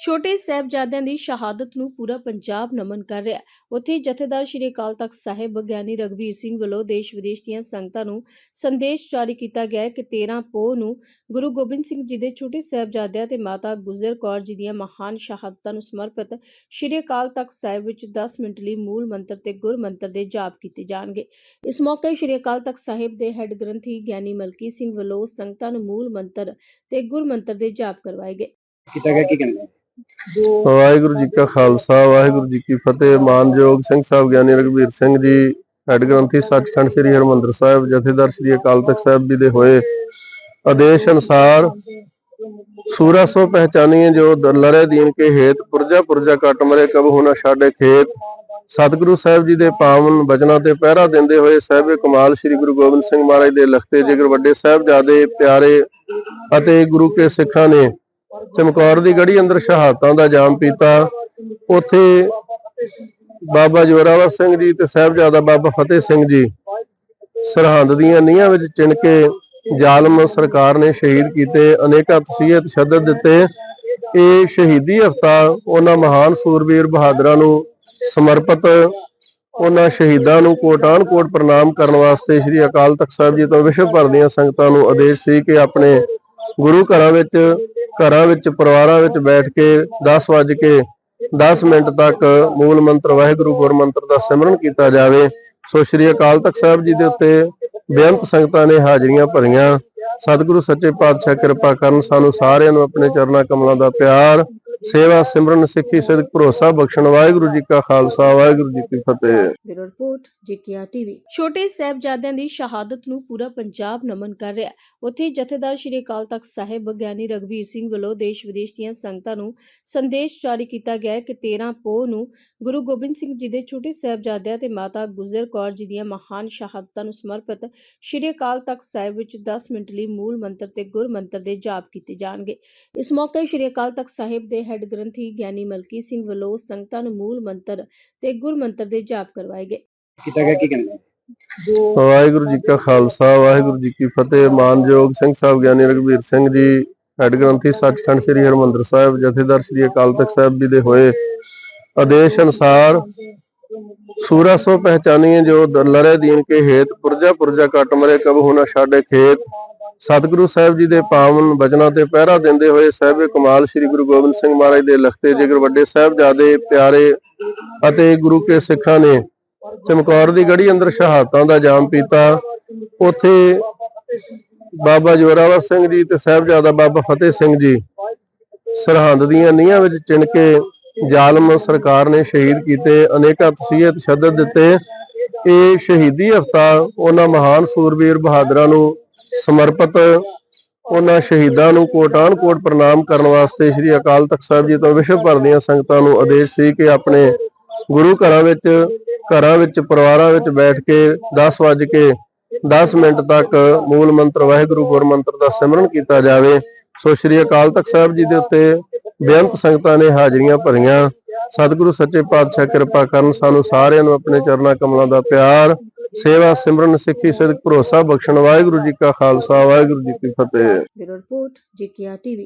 ਛੋਟੇ ਸਾਹਿਬਜ਼ਾਦਿਆਂ ਦੀ ਸ਼ਹਾਦਤ ਨੂੰ ਪੂਰਾ ਪੰਜਾਬ ਨਮਨ ਕਰ ਰਿਹਾ ਹੈ। ਉੱਥੇ ਜਥੇਦਾਰ ਸ਼੍ਰੀ ਅਕਾਲ ਤਖਤ ਸਾਹਿਬ ਗਿਆਨੀ ਰਗਵੀਰ ਸਿੰਘ ਵੱਲੋਂ ਦੇਸ਼ ਵਿਦੇਸ਼ ਦੀਆਂ ਸੰਗਤਾਂ ਨੂੰ ਸੰਦੇਸ਼ ਜਾਰੀ ਕੀਤਾ ਗਿਆ ਹੈ ਕਿ 13 ਪੋਹ ਨੂੰ ਗੁਰੂ ਗੋਬਿੰਦ ਸਿੰਘ ਜੀ ਦੇ ਛੋਟੇ ਸਾਹਿਬਜ਼ਾਦਿਆਂ ਤੇ ਮਾਤਾ ਗੁਜਰ ਕੌਰ ਜੀ ਦੀਆਂ ਮਹਾਨ ਸ਼ਹਾਦਤਾਂ ਨੂੰ ਸਮਰਪਿਤ ਸ਼੍ਰੀ ਅਕਾਲ ਤਖਤ ਸਾਹਿਬ ਵਿੱਚ 10 ਮਿੰਟ ਲਈ ਮੂਲ ਮੰਤਰ ਤੇ ਗੁਰ ਮੰਤਰ ਦੇ ਜਾਪ ਕੀਤੇ ਜਾਣਗੇ। ਇਸ ਮੌਕੇ ਸ਼੍ਰੀ ਅਕਾਲ ਤਖਤ ਸਾਹਿਬ ਦੇ ਹੈੱਡ ਗ੍ਰੰਥੀ ਗਿਆਨੀ ਮਲਕੀ ਸਿੰਘ ਵੱਲੋਂ ਸੰਗਤਾਂ ਨੂੰ ਮੂਲ ਮੰਤਰ ਤੇ ਗੁਰ ਮੰਤਰ ਦੇ ਜਾਪ ਕਰਵਾਏ ਗਏ। ਕੀਤਾ ਗਿਆ, ਕੀ ਕਹਿੰਦੇ ਵਾਹਿਗੁਰੂ ਜੀ ਕਾ ਖਾਲਸਾ, ਵਾਹਿਗੁਰੂ ਜੀ ਕੀ ਫਤਿਹ। ਮਾਨਯੋਗ ਸਿੰਘ ਸਾਹਿਬ, ਗਿਆਨੀ ਰਘਬੀਰ ਸਿੰਘ ਜੀ, ਹੈੱਡ ਗ੍ਰੰਥੀ ਸੱਚਖੰਡ ਸ੍ਰੀ ਹਰਮੰਦਰ ਸਾਹਿਬ, ਜਥੇਦਾਰ ਸ੍ਰੀ ਅਕਾਲ ਤਖਤ ਸਾਹਿਬ ਜੀ ਦੇ ਹੋਏ। ਆਦੇਸ਼ ਅਨੁਸਾਰ ਸੂਰਾ ਸੋ ਪਹਿਚਾਨੀਏ ਜੋ ਲਰੇ ਦੀਨ ਕੇ ਹੇਤ, ਪੁਰਜਾ ਪੁਰਜਾ ਕਟ ਮਰੇ ਕਬ ਹੋਣਾ ਛਾੜੇ ਖੇਤ। ਸਤਿਗੁਰੂ ਸਾਹਿਬ ਜੀ ਦੇ ਪਾਵਨ ਬਚਨਾਂ ਤੇ ਪਹਿਰਾ ਦਿੰਦੇ ਹੋਏ ਸਾਹਿਬੇ ਕਮਾਲ ਸ੍ਰੀ ਗੁਰੂ ਗੋਬਿੰਦ ਸਿੰਘ ਮਹਾਰਾਜ ਦੇ ਲਖਤੇ ਜਿਗਰ ਵੱਡੇ ਸਾਹਿਬਜ਼ਾਦੇ, ਪਿਆਰੇ ਅਤੇ ਗੁਰੂ ਕੇ ਸਿੱਖਾਂ ਨੇ ਚਮਕੌਰ ਦੀ ਗੜੀ ਅੰਦਰ ਸ਼ਹਾਦਤਾਂ ਦਾ ਜਾਮ ਪੀਤਾ। ਉੱਥੇ ਬਾਬਾ ਜੋਰਾਵਰ ਸਿੰਘ ਜੀ ਤੇ ਸਾਹਿਬਜ਼ਾਦਾ ਬਾਬਾ ਫਤਿਹ ਸਿੰਘ ਜੀ ਸਰਹੰਦ ਦੀਆਂ ਨੀਹਾਂ ਵਿੱਚ ਚਿਣ ਕੇ ਜ਼ਾਲਮ ਸਰਕਾਰ ਨੇ ਸ਼ਹੀਦ ਕੀਤੇ। ਅਨੇਕਾਂ ਤਸੀਹਤ ਤਸ਼ੱਦਦ ਦਿੱਤੇ। ਇਹ ਸ਼ਹੀਦੀ ਹਫਤਾ ਉਹਨਾਂ ਮਹਾਨ ਸੂਰਬੀਰ ਬਹਾਦਰਾਂ ਨੂੰ ਸਮਰਪਿਤ, ਉਹਨਾਂ ਸ਼ਹੀਦਾਂ ਨੂੰ ਕੋਟਾਨ ਕੋਟ ਪ੍ਰਣਾਮ ਕਰਨ ਵਾਸਤੇ ਸ੍ਰੀ ਅਕਾਲ ਤਖਤ ਸਾਹਿਬ ਜੀ ਤੋਂ ਵਿਸ਼ਵ ਭਰ ਦੀਆਂ ਸੰਗਤਾਂ ਨੂੰ ਆਦੇਸ਼ ਸੀ ਕਿ ਆਪਣੇ ਗੁਰੂ ਘਰਾਂ ਵਿੱਚ ਘਰਾਂ ਵਿੱਚ, ਪਰਿਵਾਰਾਂ ਵਿੱਚ ਬੈਠ ਕੇ 10 ਵਜੇ ਕੇ 10 ਮਿੰਟ ਤੱਕ ਮੂਲ ਮੰਤਰ ਵਾਹਿਗੁਰੂ ਗੁਰ ਮੰਤਰ ਦਾ ਸਿਮਰਨ ਕੀਤਾ ਜਾਵੇ। ਸੋ ਸ੍ਰੀ ਅਕਾਲ ਤਖਤ ਸਾਹਿਬ ਜੀ ਦੇ ਉੱਤੇ ਬੇਅੰਤ ਸੰਗਤਾਂ ਨੇ ਹਾਜ਼ਰੀਆਂ ਭਰੀਆਂ। ਸਤਿਗੁਰੂ ਸੱਚੇ ਪਾਤਸ਼ਾਹ ਕਿਰਪਾ ਕਰਨ ਸਾਨੂੰ ਸਾਰਿਆਂ ਨੂੰ ਆਪਣੇ ਚਰਨਾਂ ਕਮਲਾਂ ਦਾ ਪਿਆਰ ਸੇਵਾ ਸਿਮਰਨ ਸਿੱਖੀ ਸਿੱਧਕ ਭਰੋਸਾ ਬਖਸ਼ਣ। ਵਾਹਿਗੁਰੂ ਜੀ ਕਾ ਖਾਲਸਾ, ਵਾਹਿਗੁਰੂ ਜੀ ਕੀ ਫਤਿਹ। Bureau report, G K A TV. ਛੋਟੇ ਸਾਹਿਬਜ਼ਾਦਿਆਂ ਦੀ ਸ਼ਹਾਦਤ ਨੂੰ ਪੂਰਾ ਪੰਜਾਬ ਨਮਨ ਕਰ ਰਿਹਾ ਹੈ। ਉੱਥੇ ਜਥੇਦਾਰ ਸ਼੍ਰੀ ਅਕਾਲ ਤਖਤ ਸਾਹਿਬ, ਗਿਆਨੀ ਰਗਵੀਰ ਸਿੰਘ ਵੱਲੋਂ ਦੇਸ਼ ਵਿਦੇਸ਼ ਦੀਆਂ ਸੰਗਤਾਂ ਨੂੰ ਸੰਦੇਸ਼ ਜਾਰੀ ਕੀਤਾ ਗਿਆ ਕਿ 13 ਪੋਹ ਨੂੰ ਗੁਰੂ ਗੋਬਿੰਦ ਸਿੰਘ ਜੀ ਦੇ ਛੋਟੇ ਸਾਹਿਬਜ਼ਾਦਿਆਂ ਤੇ ਮਾਤਾ ਗੁਜਰ ਕੌਰ ਜੀ ਦੀਆਂ ਮਹਾਨ ਸ਼ਹਾਦਤਾਂ ਨੂੰ ਸਮਰਪਿਤ ਸ਼੍ਰੀ ਅਕਾਲ ਤਖਤ ਸਾਹਿਬ ਵਿੱਚ 10 ਮਿੰਟ ਲਈ ਮੂਲ ਮੰਤਰ ਤੇ ਗੁਰ ਮੰਤਰ ਦੇ ਜਾਪ ਕੀਤੇ ਜਾਣਗੇ। ਇਸ ਮੌਕੇ ਸ਼੍ਰੀ ਅਕਾਲ ਤਖਤ ਸਾਹਿਬ ਦੇ ਹੈੱਡ ਗ੍ਰੰਥੀ ਗਿਆਨੀ ਮਲਕੀ ਸਿੰਘ ਵੱਲੋਂ ਸੰਗਤਾਂ ਨੂੰ ਮੂਲ ਮੰਤਰ ਤੇ ਗੁਰ ਮੰਤਰ ਦੇ ਜਾਪ ਕਰਵਾਏ ਗਏ। ਕੀਤਾ ਗਿਆ ਕੀ ਕਹਿੰਦੇ ਵਾਹਿਗੁਰੂ ਜੀ ਕਾ ਖਾਲਸਾ ਵਾਹਿਗੁਰੂ ਜੀ ਕੀ ਫਤਿਹ। ਮਾਨਯੋਗ ਸਿੰਘ ਸਾਹਿਬ ਗਿਆਨੀ ਰਘਬੀਰ ਸਿੰਘ ਜੀ ਹੈੱਡ ਗ੍ਰੰਥੀ ਸੱਚਖੰਡ ਸ੍ਰੀ ਹਰਮੰਦਰ ਸਾਹਿਬ ਜਥੇਦਾਰ ਸ੍ਰੀ ਅਕਾਲ ਤਖਤ ਸਾਹਿਬ ਜੀ ਦੇ ਹੋਏ। ਆਦੇਸ਼ ਅਨੁਸਾਰ ਸੂਰਾ ਸੋ ਪਹਿਚਾਨੀਏ ਜੋ ਲਰੇ ਦੀਨ ਕੇ ਹੇਤ ਪੁਰਜਾ ਪੁਰਜਾ ਕਟ ਮਰੇ ਕਬ ਹੋਣਾ ਛਾੜੇ ਖੇਤ। ਸਤਿਗੁਰੂ ਸਾਹਿਬ ਜੀ ਦੇ ਪਾਵਨ ਬਚਨਾਂ ਤੇ ਪਹਿਰਾ ਦਿੰਦੇ ਹੋਏ ਸਾਹਿਬੇ ਕਮਾਲ ਸ੍ਰੀ ਗੁਰੂ ਗੋਬਿੰਦ ਸਿੰਘ ਮਹਾਰਾਜ ਦੇ ਲਖਤੇ ਜਿਗਰ ਵੱਡੇ ਸਾਹਿਬਜ਼ਾਦੇ, ਪਿਆਰੇ ਅਤੇ ਗੁਰੂ ਕੇ ਸਿੱਖਾਂ ਨੇ ਚਮਕੌਰ ਦੀ ਗੜੀ ਅੰਦਰ ਸ਼ਹਾਦਤਾਂ ਦਾ ਜਾਮ ਪੀਤਾ। ਉੱਥੇ ਬਾਬਾ ਜੋਰਾਵਰ ਸਿੰਘ ਜੀ ਤੇ ਸਾਹਿਬਜ਼ਾਦਾ ਬਾਬਾ ਫਤਿਹ ਸਿੰਘ ਜੀ ਸਰਹੰਦ ਦੀਆਂ ਨੀਹਾਂ ਵਿੱਚ ਚਿਣ ਕੇ ਜ਼ਾਲਮ ਸਰਕਾਰ ਨੇ ਸ਼ਹੀਦ ਕੀਤੇ। ਅਨੇਕਾਂ ਤਸੀਹਤ ਤਸ਼ੱਦਦ ਦਿੱਤੇ। ਇਹ ਸ਼ਹੀਦੀ ਹਫਤਾ ਉਹਨਾਂ ਮਹਾਨ ਸੂਰਬੀਰ ਬਹਾਦਰਾਂ ਨੂੰ ਸਮਰਪਿਤ ਉਹਨਾਂ ਸ਼ਹੀਦਾਂ ਨੂੰ ਕੋਟਾਨ ਕੋਟ ਪ੍ਰਣਾਮ ਕਰਨ ਵਾਸਤੇ ਸ੍ਰੀ ਅਕਾਲ ਤਖਤ ਸਾਹਿਬ ਜੀ ਤੋਂ ਵਿਸ਼ਵ ਭਰ ਦੀਆਂ ਸੰਗਤਾਂ ਨੂੰ ਆਦੇਸ਼ ਸੀ ਕਿ ਆਪਣੇ ਗੁਰੂ ਘਰਾਂ ਵਿੱਚ ਘਰਾਂ ਵਿੱਚ, ਪਰਿਵਾਰਾਂ ਵਿੱਚ ਬੈਠ ਕੇ 10 ਵਜੇ ਕੇ 10 ਮਿੰਟ ਤੱਕ ਮੂਲ ਮੰਤਰ ਵਾਹਿਗੁਰੂ ਗੁਰ ਮੰਤਰ ਦਾ ਸਿਮਰਨ ਕੀਤਾ ਜਾਵੇ। ਸੋ ਸ੍ਰੀ ਅਕਾਲ ਤਖਤ ਸਾਹਿਬ ਜੀ ਦੇ ਉੱਤੇ ਬੇਅੰਤ ਸੰਗਤਾਂ ਨੇ ਹਾਜ਼ਰੀਆਂ ਭਰੀਆਂ। ਸਤਿਗੁਰੂ ਸੱਚੇ ਪਾਤਸ਼ਾਹ ਕਿਰਪਾ ਕਰਨ ਸਾਨੂੰ ਸਾਰਿਆਂ ਨੂੰ ਆਪਣੇ ਚਰਨਾਂ ਕਮਲਾਂ ਦਾ ਪਿਆਰ ਸੇਵਾ ਸਿਮਰਨ ਸਿੱਖੀ ਸਿੱਧਕ ਭਰੋਸਾ ਬਖਸ਼ਣ। ਵਾਹਿਗੁਰੂ ਜੀ ਕਾ ਖਾਲਸਾ, ਵਾਹਿਗੁਰੂ ਜੀ ਕੀ ਫਤਿਹ। Bureau report G K A TV.